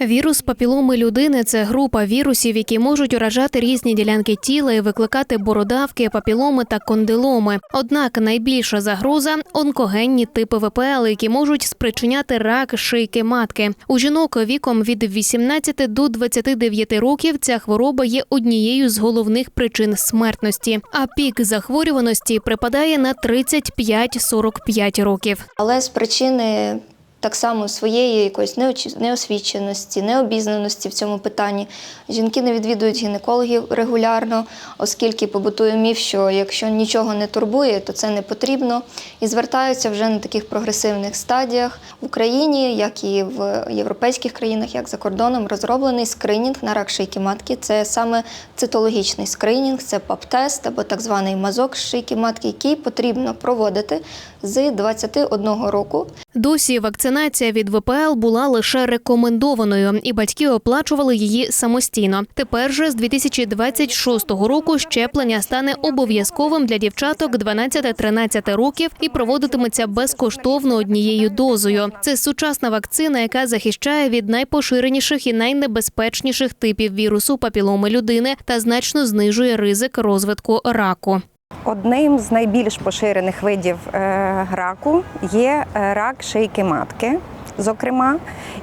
Вірус папіломи людини це група вірусів, які можуть уражати різні ділянки тіла і викликати бородавки, папіломи та кондиломи. Однак найбільша загроза онкогенні типи ВПЛ, які можуть спричиняти рак шийки матки. У жінок віком від 18 до 29 років ця хвороба є однією з головних причин смертності. А пік захворюваності припадає на 35-45 років. Але з причини так само своєї якоїсь неосвіченості, необізнаності в цьому питанні жінки не відвідують гінекологів регулярно, оскільки побутує міф, що якщо нічого не турбує, то це не потрібно, і звертаються вже на таких прогресивних стадіях в Україні, як і в європейських країнах, як за кордоном, розроблений скринінг на рак шийки матки. Це саме цитологічний скринінг, це ПАП-тест або так званий мазок шийки матки, який потрібно проводити з 21 року. Досі вакцинація від ВПЛ була лише рекомендованою, і батьки оплачували її самостійно. Тепер же з 2026 року щеплення стане обов'язковим для дівчаток 12-13 років і проводитиметься безкоштовно однією дозою. Це сучасна вакцина, яка захищає від найпоширеніших і найнебезпечніших типів вірусу папіломи людини та значно знижує ризик розвитку раку. Одним з найбільш поширених видів е, раку є е, рак шийки матки. Зокрема,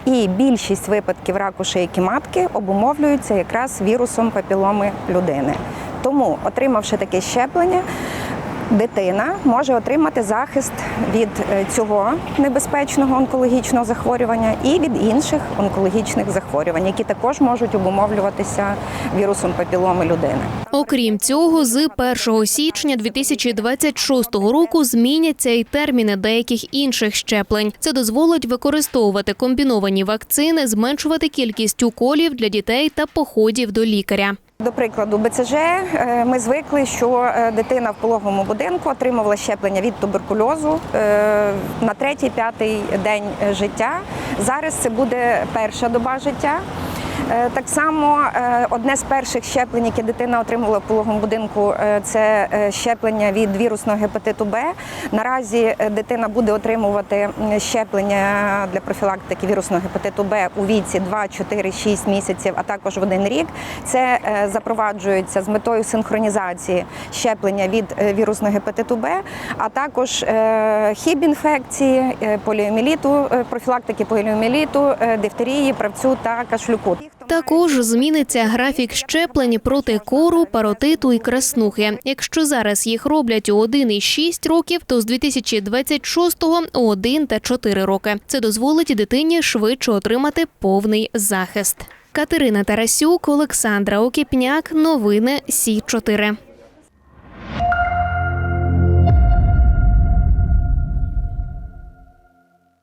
і більшість випадків раку шийки матки обумовлюються якраз вірусом папіломи людини. Тому, отримавши таке щеплення, дитина може отримати захист від е, цього небезпечного онкологічного захворювання і від інших онкологічних захворювань, які також можуть обумовлюватися вірусом папіломи людини. Окрім цього, з 1 січня 2026 року зміняться і терміни деяких інших щеплень. Це дозволить використовувати комбіновані вакцини, зменшувати кількість уколів для дітей та походів до лікаря. До прикладу, БЦЖ е, ми звикли, що е, дитина в пологовому будинку отримувала щеплення від туберкульозу е, на третій-п'ятий день життя. Зараз це буде перша доба життя. Е, Так само е, одне з перших щеплень, яке дитина отримувала в пологовому будинку, е, це щеплення від вірусного гепатиту Б. Наразі дитина буде отримувати щеплення для профілактики вірусного гепатиту Б у віці 2, 4, 6 місяців, а також в один рік. Це запроваджується з метою синхронізації щеплення від вірусного гепатиту Б, а також хіб-інфекції, е, поліоміеліту, е, профілактики поліоміеліту, е, дифтерії, правцю та кашлюку. Також зміниться графік щеплень проти кору, паротиту і краснухи. Якщо зараз їх роблять у 1 і 6 років, то з 2026-го – у 1 та 4 роки. Це дозволить дитині швидше отримати повний захист. Катерина Тарасюк, Олександра Окіпняк. Новини Сі 4